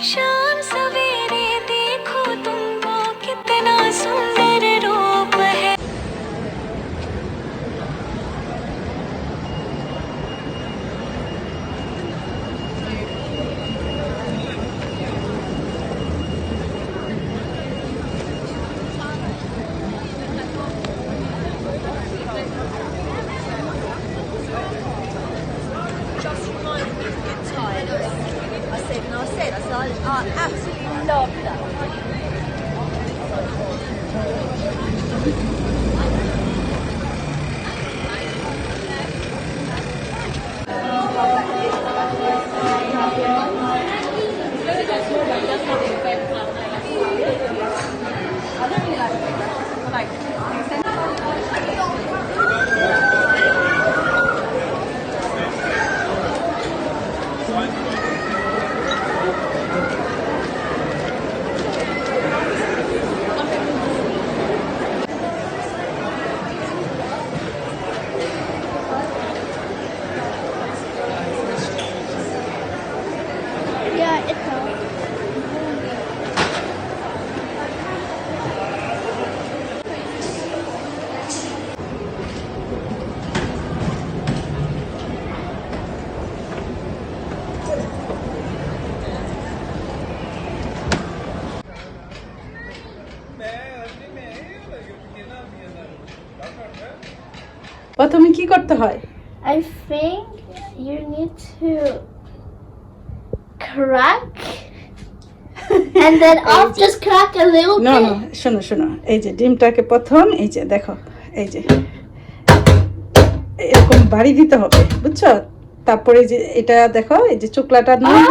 生 uh, absolutely love that. প্রথমে কি করতে হয় I think you need to crack and then I'll just crack a little না bit. না শোনো শোনো এই যে ডিমটাকে প্রথম এই যে দেখো এই যে এরকম বাড়ি দিতে হবে বুঝছ তারপরে যে এটা দেখো এই যে চোকলাটা নিয়ে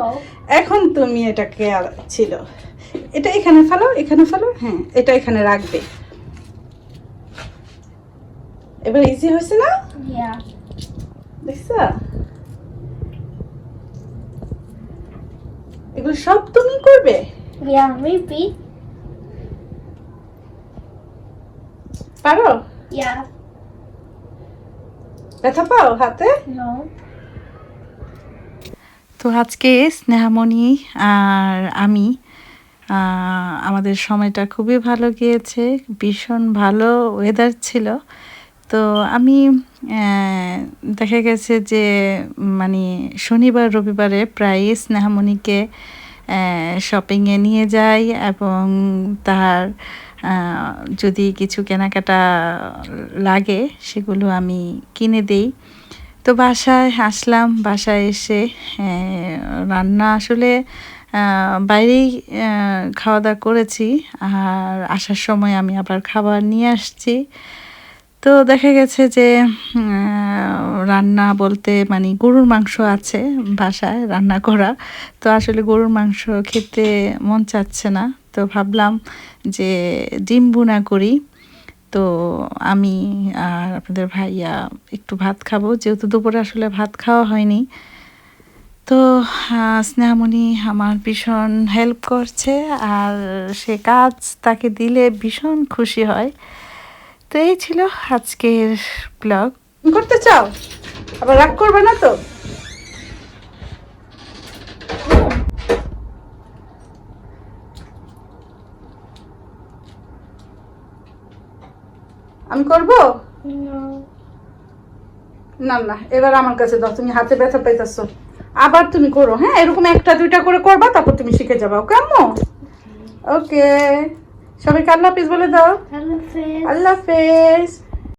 Oh. এখন তুমি এটাকে ছিল এটা এখানে ফেলো এখানে ফেলো হ্যাঁ এটা এখানে রাখবে এবার ইজি হয়েছে না. দেখছ এগুলো সব তুমি করবে. পারো. ব্যথা পাও হাতে. তো আজকে স্নেহামণি আর আমি আহ, আমাদের সময়টা খুবই ভালো গিয়েছে ভীষণ ভালো ওয়েদার ছিল তো আমি দেখা গেছে যে মানে শনিবার, রবিবারে প্রায় স্নেহামণিকে শপিংয়ে নিয়ে যাই এবং তার যদি কিছু কেনাকাটা লাগে সেগুলো আমি কিনে দেই। তো বাসায় আসলাম, বাসায় এসে রান্না আসলে বাইরেই খাওয়া দাওয়া করেছি। আর আসার সময় আমি আবার খাবার নিয়ে আসছি। তো দেখা গেছে যে রান্না বলতে মানে গরুর মাংস আছে বাসায় রান্না করা। তো আসলে গরুর মাংস খেতে মন চাচ্ছে না। তো ভাবলাম যে ডিম বুনা করি। তো আমি আর আপনাদের ভাইয়া একটু ভাত খাব। যেহেতু দুপুরে আসলে ভাত খাওয়া হয়নি। তো স্নেহামণি আমার ভীষণ হেল্প করছে। আর সে কাজ তাকে দিলে ভীষণ খুশি হয়। তো এই ছিল আজকের ব্লগ করতে চাও? আবার রাগ করবে না তো? আমি করব? না। না এবার আমার কাছে দাও, তুমি হাতে ব্যথা পাইতেছো। আবার তুমি করো হ্যাঁ? এরকম একটা দুইটা করে করবা, তারপর তুমি শিখে যাবা আম্মু? ওকে। সবাইকে আল্লাহ হাফিজ বলে দাও. আল্লাহ হাফেজ